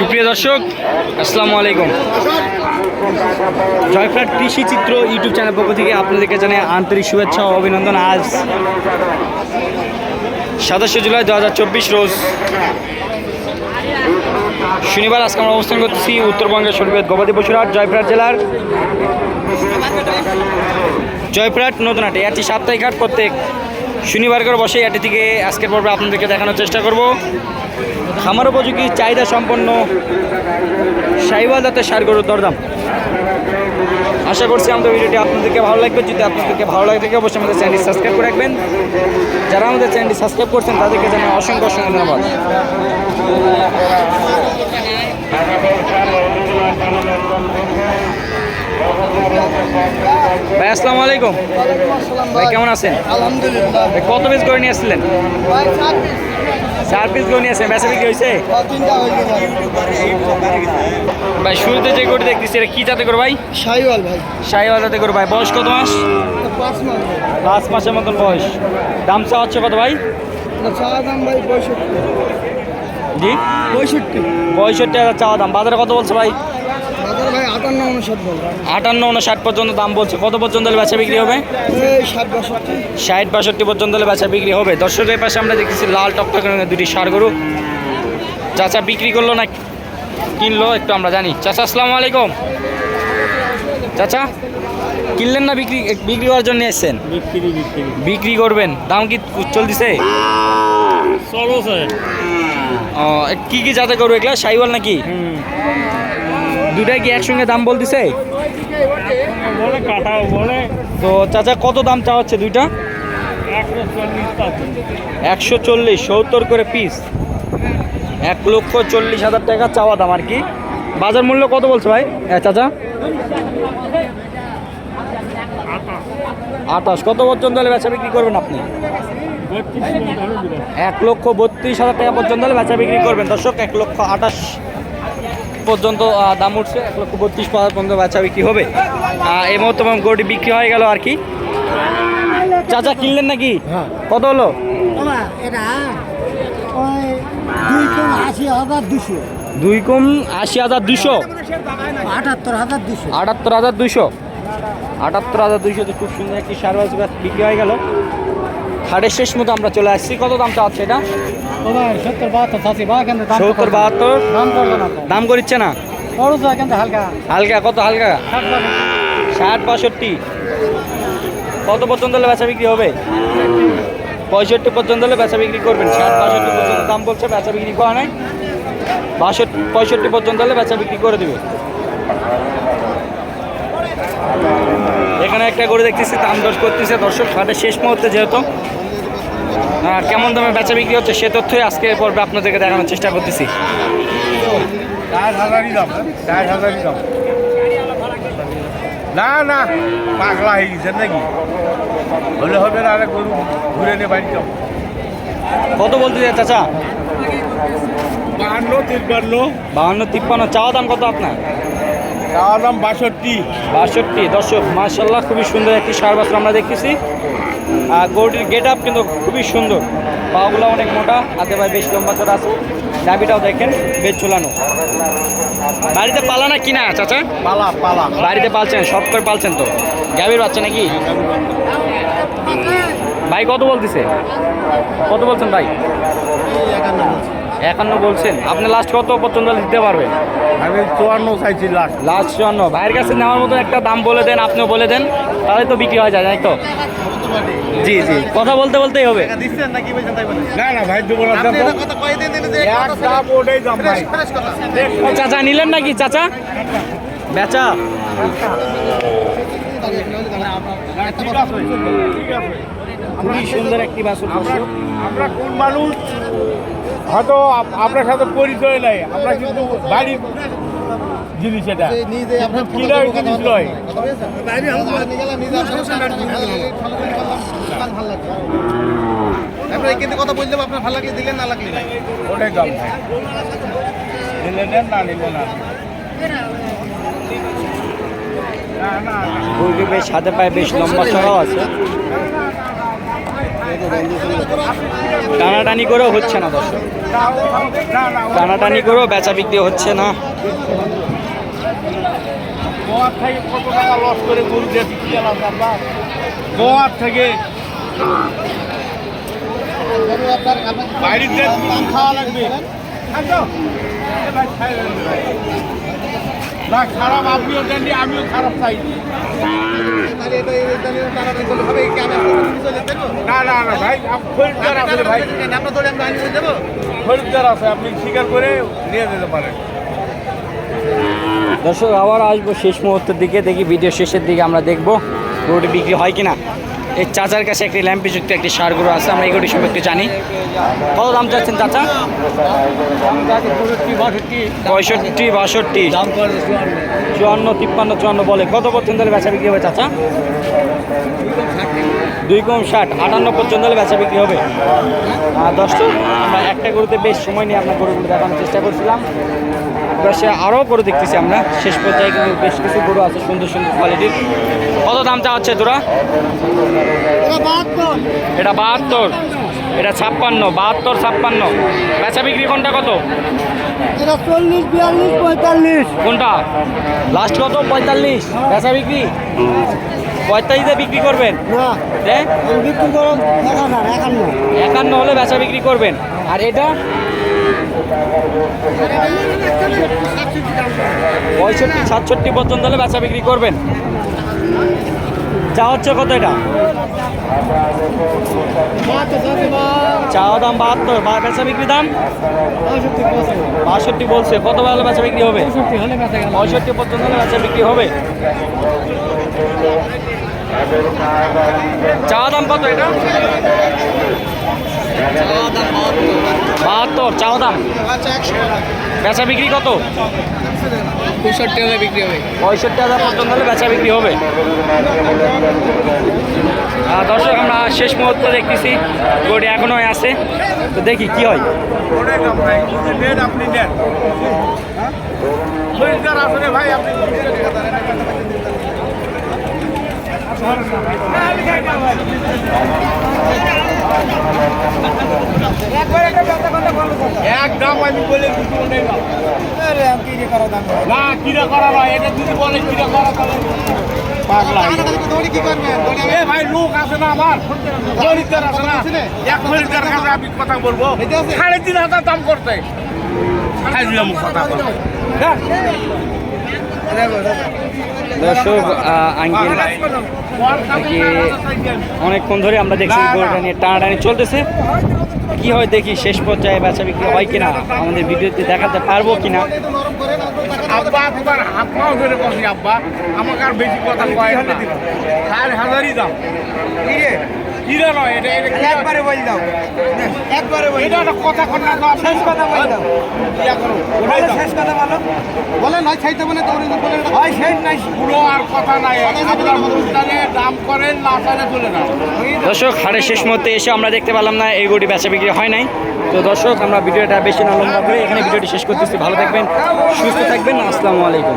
সুপ্রিয় দর্শক, আসসালামু আলাইকুম। জয়ফ্রাট কৃষি চিত্র ইউটিউব চ্যানেল পক্ষ থেকে আপনাদেরকে জানাই আন্তরিক শুভেচ্ছা ও অভিনন্দন। আজ সাতাশে জুলাই দু হাজার চব্বিশ রোজ শনিবার আজকে আমরা অবস্থান করতেছি উত্তরবঙ্গের শরীফের গবাদি পশুরহাট জয়ফ্রাট জেলার জয়পুরহাট নতুন হাটে। এটি সাপ্তাহিক হাট প্রত্যেক শনিবার করে বসে। এটি থেকে আজকের পর্বে আপনাদেরকে দেখানোর চেষ্টা করব। খামার উপযোগী চাহিদা সম্পন্ন সাইবাল জাতের সার গরুর দরদাম। আশা করছি আমাদের ভিডিওটি আপনাদেরকে ভালো লাগবে। যদি আপনাদেরকে ভালো লাগে থাকে অবশ্যই আমাদের চ্যানেলটি সাবস্ক্রাইব করে রাখবেন। যারা আমাদের চ্যানেলটি সাবস্ক্রাইব করছেন তাদেরকে জানাই অসংখ্য অসংখ্য ধন্যবাদ। ভাই আসসালামু আলাইকুম। ভাই কেমন আছেন? আলহামদুলিল্লাহ। কত পিস করে নিয়ে আসছিলেন? চার পিস করে নিয়ে আসছেন বেচা বিক্রি হয়েছে? ভাই ভাই শুরুতে যে গরু দেখতেছি এটা কি জাতে করো ভাই? শাহিওয়াল ভাই। শাহিওয়াল জাতে করো ভাই। বয়স কত মাস? পাঁচ মাস। পাঁচ মাসের মতন বয়স। দাম চা হচ্ছে কত ভাই? দাম ভাই পঁয়ষট্টি। জি? পঁয়ষট্টি। পঁয়ষট্টি হাজার চাওয়া দাম। বাজারে কত বলছে ভাই? আটান্ন উনষাট পর্যন্ত দাম বলছে। কত পর্যন্ত হলে বেচা বিক্রি হবে? ষাট বাষট্টি। পর্যন্ত হলে বেচা বিক্রি হবে। দর্শকের পাশে আমরা দেখতেছি লাল টকটক রঙের দুটি সার গরু। চাচা বিক্রি করল না কিনলো একটু আমরা জানি। চাচা আসসালামু আলাইকুম। চাচা কিনলেন না বিক্রি বিক্রি করার জন্য এসছেন? বিক্রি বিক্রি। বিক্রি করবেন। দাম কি চলতেছে? চলো ও, কি কি যাতে করব এগুলা? সাইওয়াল নাকি? দুটাই কি একসঙ্গে দাম বলতেছে? তো চাচা, কত দাম চা হচ্ছে দুইটা? একশো চল্লিশ, সত্তর করে পিস এক লক্ষ চল্লিশ হাজার টাকা চাওয়া দাম আর কি। বাজার মূল্য কত বলছে ভাই? হ্যাঁ চাচা? আঠাশ। কত পর্যন্ত হলে বেচা বিক্রি করবেন আপনি? এক লক্ষ বত্রিশ হাজার টাকা পর্যন্ত হলে বেচা বিক্রি করবেন। দর্শক, এক লক্ষ আঠাশ পর্যন্ত দাম উঠছে। এক লক্ষ বত্রিশ হাজার পর্যন্ত বেচা বিক্রি হবে। এই মুহূর্তে গরুটি বিক্রি হয়ে গেল আর কি। চাচা কিনলেন নাকি? কত হলো? বাবা এটা ওই দুই কম আশি হাজার দুশো। দুই কম আশি হাজার দুশো? আটাত্তর হাজার দুশো। আটাত্তর হাজার দুইশো আটাত্তর হাজার দুইশো তো খুব সুন্দর একটি সার বিক্রি হয়ে গেল। হাটের শেষ মতো আমরা চলে আসছি। কত দাম চাচ্ছে এটা? সত্তর বাহাত্তর কেন দাম করিচ্ছে না? হালকা। হালকা কত হালকা? ষাট বাষট্টি। কত পর্যন্ত হলে বেচা বিক্রি হবে? পঁয়ষট্টি পর্যন্ত হলে বেচা বিক্রি করবেন। ষাট বাষট্টি পর্যন্ত দাম বলছে বেচা বিক্রি করা নাই। বাষট্টি পঁয়ষট্টি পর্যন্ত হলে বেচা বিক্রি করে দেবে। এখানে একটা করে দেখতেছি দাম দশ করতেছে। দর্শক হাটের শেষ মুহূর্তে যেহেতু কেমন দামে বেচা বিক্রি হচ্ছে সে তথ্যই আজকে পর্বে আপনাদেরকে দেখানোর চেষ্টা করতেছি। চার না না পাগলা হয়ে গেছে নাকি? হলে হবে না আরে গরু ঘুরে নিয়ে বাড়ি যাও কত বলতে চাচা? বাহান্ন তিপ্পান্ন। বাহান্ন তিপ্পান্ন। চাওয়া দাম কত আপনার? চাওয়া দাম বাষট্টি। বাষট্টি। দর্শক মার্শাল্লাহ খুবই সুন্দর একটি সার আমরা দেখতেছি। আর গরুটির গেট আপ কিন্তু খুবই সুন্দর। পাগুলো অনেক মোটা হাতে ভাই বেশ লম্বা চড়া আছে। দাবিটাও দেখেন বেশ ঝোলানো। বাড়িতে পালা না কিনা চাচা? পালা পালা। বাড়িতে পালছেন সব করে পালছেন তো। গাভীর বাচ্চা নাকি? ভাই কত বলতেছে? কত বলছেন ভাই? একান্ন বলছেন। আপনি লাস্ট কত পর্যন্ত দিতে পারবেন? আমি চুয়ান্ন চাইছি লাস্ট লাস্ট জন্য ভাইয়ের কাছে নেওয়ার মতো একটা দাম বলে দেন আপনিও বলে দেন তাহলে তো বিক্রি হয়ে যায় তাই তো? জি জি। কথা বলতে বলতেই হবে। না না ভাই দেবো চাচা নিলেন নাকি চাচা? বেচা। খুবই সুন্দর একটি আমরা আমরা কোন মানুষ? হয়তো আপ- আপনার সাথে পরিচয় নাই। আমরা কিন্তু বাড়ির জিনিস এটা। কিনা জিনিস নয়। কিন্তু কথা বললাম আপনার ভালো লাগলে দিলেন না লাগলে নাই। ওটাই দাম। নিলে নেন না নিলে না। না না বেশ পায়ে বেশ লম্বা চড়াও আছে। টানাটানি করেও হচ্ছে না দর্শক না না টানাটানি করেও বেচা বিক্রি হচ্ছে না গোয়ার থেকে কত টাকা লস করে গরু দিয়ে বিক্রি আপনার গোয়ার থেকে খাওয়া লাগবে। না খারাপ আপনিও দেননি আমিও খারাপ চাই স্বীকার দর্শক, আবার আসব শেষ মুহূর্তের দিকে। দেখি ভিডিও শেষের দিকে আমরা দেখব গরুটি বিক্রি হয় কিনা। এই চাচার কাছে একটি ল্যাম্পিযুক্ত একটি সার গরু আছে, আমরা এই গরুটি সম্পর্কে জানি। কত দাম চাচ্ছেন চাচা? পঁয়ষট্টি, বাষট্টি। চুয়ান্ন, তিপ্পান্ন, চুয়ান্ন বলে। কত পর্যন্ত বেচা বিক্রি হবে চাচা? দুই কম ষাট আটান্ন পর্যন্ত হলে বেচা বিক্রি হবে। আর দশটা আমরা একটা গরুতে বেশ সময় নিয়ে আপনার গরুগুলো দেখানোর চেষ্টা করছিলাম। পাশে আরও গরু দেখতেছি আমরা। শেষ পর্যায়ে কিন্তু বেশ কিছু গরু আছে সুন্দর সুন্দর কোয়ালিটির কত দাম চাচ্ছে তোরা? এটা বাহাত্তর। এটা ছাপ্পান্ন বাহাত্তর ছাপ্পান্ন। বেচা বিক্রি কোনটা কত? এটা চল্লিশ বিয়াল্লিশ পঁয়তাল্লিশ। কোনটা? লাস্ট কত? পঁয়তাল্লিশ। বেচা বিক্রি? পঁয়তাল্লিশে বিক্রি করবেন? না। বিক্রি করো একান্ন একান্ন। হলে বেচা বিক্রি করবেন। আর এটা? পঁয়ষট্টি সাতষট্টি পর্যন্ত হলে বেচা বিক্রি করবেন। চা হচ্ছে কত এটা? চাওয়া দাম বাহাত্তর। বা বেচা বিক্রি দাম? বাষট্টি বলছে। কত বেলা বেচা বিক্রি হবে? পঁয়ষট্টি পর্যন্ত হলে বেচা বিক্রি হবে। চাওয়া দাম কত এটা? বাহাত্তর, চাওয়া দাম। বেচা বিক্রি কত? পঁয়ষট্টি হলে বিক্রি পঁয়ষট্টি হাজার পর্যন্ত হলে বেচা বিক্রি হবে। দর্শক, আমরা শেষ মুহূর্তে দেখতেছি। গড়ি এখনও আছে। তো দেখি কি হয়। ভাই আপনি এক দাম আমি বলে দুটো নেই না। কিরা করা নয় এটা যদি বলে কিরা করা তাহলে পাগলা ভাই লোক আছে না আমার। খরিদ্দার আছে না। এক খরিদ্দার কাছে আমি কথা বলব। সাড়ে তিন হাজার দাম করতে। কথা দর্শক আঙ্কিল অনেকক্ষণ ধরে আমরা দেখছি গরুটা নিয়ে টানাটানি চলতেছে। কি হয় দেখি শেষ পর্যায়ে বেচা বিক্রি হয় কিনা আমাদের ভিডিওতে দেখাতে পারব কিনা? আব্বা তোমার হাত পাও ধরে বসি আব্বা। আমাকে আর বেশি কথা কয় না। চার হাজারই দাম। কিরে নয় এটা একবারে বল দাও। একবারে বল এটা একটা কথা দাও। শেষ কথা বল দাও। ইয়া করো ওটাই দাও। শেষ কথা বলো। বলেন হয় ছাইতে বলে তো বলেন হয় শেষ নাই পুরো আর কথা নাই। আপনার অনুষ্ঠানে দাম করেন না চালে চলে যান। দর্শক হাড়ের শেষ মুহূর্তে এসে আমরা দেখতে পেলাম না এই গরুটি বেচা বিক্রি হয় নাই। তো দর্শক আমরা ভিডিওটা বেশি না লম্বা করে এখানে ভিডিওটি শেষ করতেছি। ভালো থাকবেন সুস্থ থাকবেন। আসসালামু আলাইকুম।